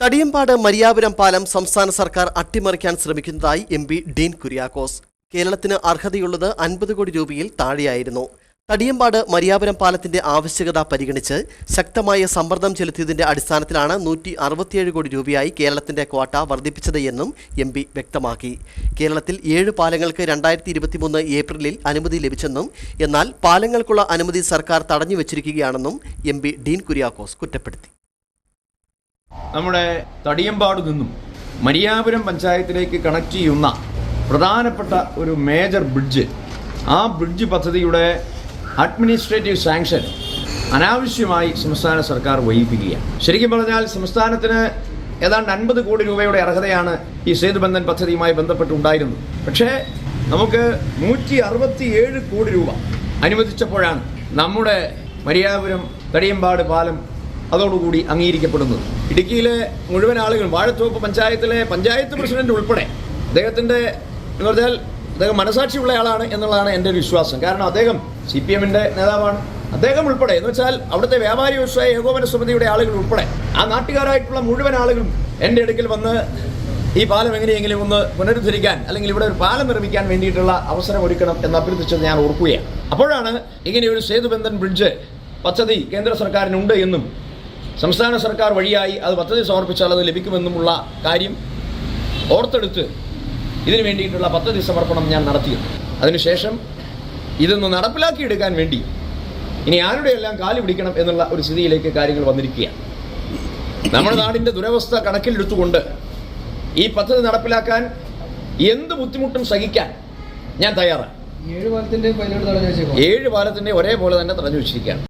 തടിയമ്പാട് മരിയാപുരം പാലം സംസ്ഥാന സർക്കാർ അട്ടിമറിക്കാൻ ശ്രമിക്കുന്നതായി എം പി ഡീൻ കുര്യാക്കോസ്. കേരളത്തിന് അർഹതയുള്ളത് അൻപത് കോടി രൂപയിൽ താഴെയായിരുന്നു. തടിയമ്പാട് മരിയാപുരം പാലത്തിന്റെ ആവശ്യകത പരിഗണിച്ച് ശക്തമായ സമ്മർദ്ദം ചെലുത്തിയതിന്റെ അടിസ്ഥാനത്തിലാണ് നൂറ്റി അറുപത്തിയേഴ് കോടി രൂപയായി കേരളത്തിന്റെ ക്വാട്ട വർദ്ധിപ്പിച്ചത് എന്നും എം പി വ്യക്തമാക്കി. കേരളത്തിൽ ഏഴ് പാലങ്ങൾക്ക് രണ്ടായിരത്തി ഇരുപത്തിമൂന്ന് ഏപ്രിലിൽ അനുമതി ലഭിച്ചെന്നും എന്നാൽ പാലങ്ങൾക്കുള്ള അനുമതി സർക്കാർ തടഞ്ഞു വച്ചിരിക്കുകയാണെന്നും എം പി ഡീൻ കുര്യാക്കോസ് കുറ്റപ്പെടുത്തി. നമ്മുടെ തടിയമ്പാട് നിന്നും മരിയാപുരം പഞ്ചായത്തിലേക്ക് കണക്ട് ചെയ്യുന്ന പ്രധാനപ്പെട്ട ഒരു മേജർ ബ്രിഡ്ജ്. ആ ബ്രിഡ്ജ് പദ്ധതിയുടെ അഡ്മിനിസ്ട്രേറ്റീവ് സാങ്ഷൻ അനാവശ്യമായി സംസ്ഥാന സർക്കാർ വഹിപ്പിക്കുകയാണ്. ശരിക്കും പറഞ്ഞാൽ സംസ്ഥാനത്തിന് ഏതാണ്ട് അൻപത് കോടി രൂപയുടെ അർഹതയാണ് ഈ സേതുബന്ധൻ പദ്ധതിയുമായി ബന്ധപ്പെട്ടുണ്ടായിരുന്നത്. പക്ഷേ നമുക്ക് നൂറ്റി അറുപത്തിയേഴ് കോടി രൂപ അനുവദിച്ചപ്പോഴാണ് നമ്മുടെ മരിയാപുരം തടിയമ്പാട് പാലം അതോടുകൂടി അംഗീകരിക്കപ്പെടുന്നത്. ഇടുക്കിയിലെ മുഴുവൻ ആളുകൾ വാഴത്തോപ്പ് പഞ്ചായത്തിലെ പഞ്ചായത്ത് പ്രസിഡന്റ് ഉൾപ്പെടെ അദ്ദേഹത്തിന്റെ എന്ന് പറഞ്ഞാൽ അദ്ദേഹം മനസാക്ഷിയുള്ള ആളാണ് എന്നുള്ളതാണ് എന്റെ ഒരു വിശ്വാസം. കാരണം അദ്ദേഹം സി പി എമ്മിന്റെ നേതാവാണ്. അദ്ദേഹം ഉൾപ്പെടെ എന്ന് വെച്ചാൽ അവിടുത്തെ വ്യാപാരി വ്യവസായ ഏകോപന സമിതിയുടെ ആളുകൾ ഉൾപ്പെടെ ആ നാട്ടുകാരായിട്ടുള്ള മുഴുവൻ ആളുകളും എന്റെ അടുക്കൽ വന്ന് ഈ പാലം എങ്ങനെയെങ്കിലും ഒന്ന് പുനരുദ്ധരിക്കാൻ അല്ലെങ്കിൽ ഇവിടെ ഒരു പാലം നിർമ്മിക്കാൻ വേണ്ടിയിട്ടുള്ള അവസരം ഒരുക്കണം എന്ന് അഭ്യർത്ഥിച്ചത് ഞാൻ ഓർക്കുകയാണ്. അപ്പോഴാണ് ഇങ്ങനെ ഒരു സേതുബന്ധൻ ബ്രിഡ്ജ് പദ്ധതി കേന്ദ്ര സർക്കാരിനുണ്ട് എന്നും സംസ്ഥാന സർക്കാർ വഴിയായി അത് പദ്ധതി സമർപ്പിച്ചാൽ അത് ലഭിക്കുമെന്നുമുള്ള കാര്യം ഓർത്തെടുത്ത് ഇതിനു വേണ്ടിയിട്ടുള്ള പദ്ധതി സമർപ്പണം ഞാൻ നടത്തിയത് അതിനുശേഷം ഇതൊന്ന് നടപ്പിലാക്കിയെടുക്കാൻ വേണ്ടി ഇനി ആരുടെയെല്ലാം കാലു പിടിക്കണം എന്നുള്ള ഒരു സ്ഥിതിയിലേക്ക് കാര്യങ്ങൾ വന്നിരിക്കുകയാണ്. നമ്മുടെ നാടിന്റെ ദുരവസ്ഥ കണക്കിലെടുത്തുകൊണ്ട് ഈ പദ്ധതി നടപ്പിലാക്കാൻ എന്ത് ബുദ്ധിമുട്ടും സഹിക്കാൻ ഞാൻ തയ്യാറാണ്. ഏഴ് പാലത്തിന്റെ ഒരേപോലെ തന്നെ തടഞ്ഞു വെച്ചിരിക്കുകയാണ്.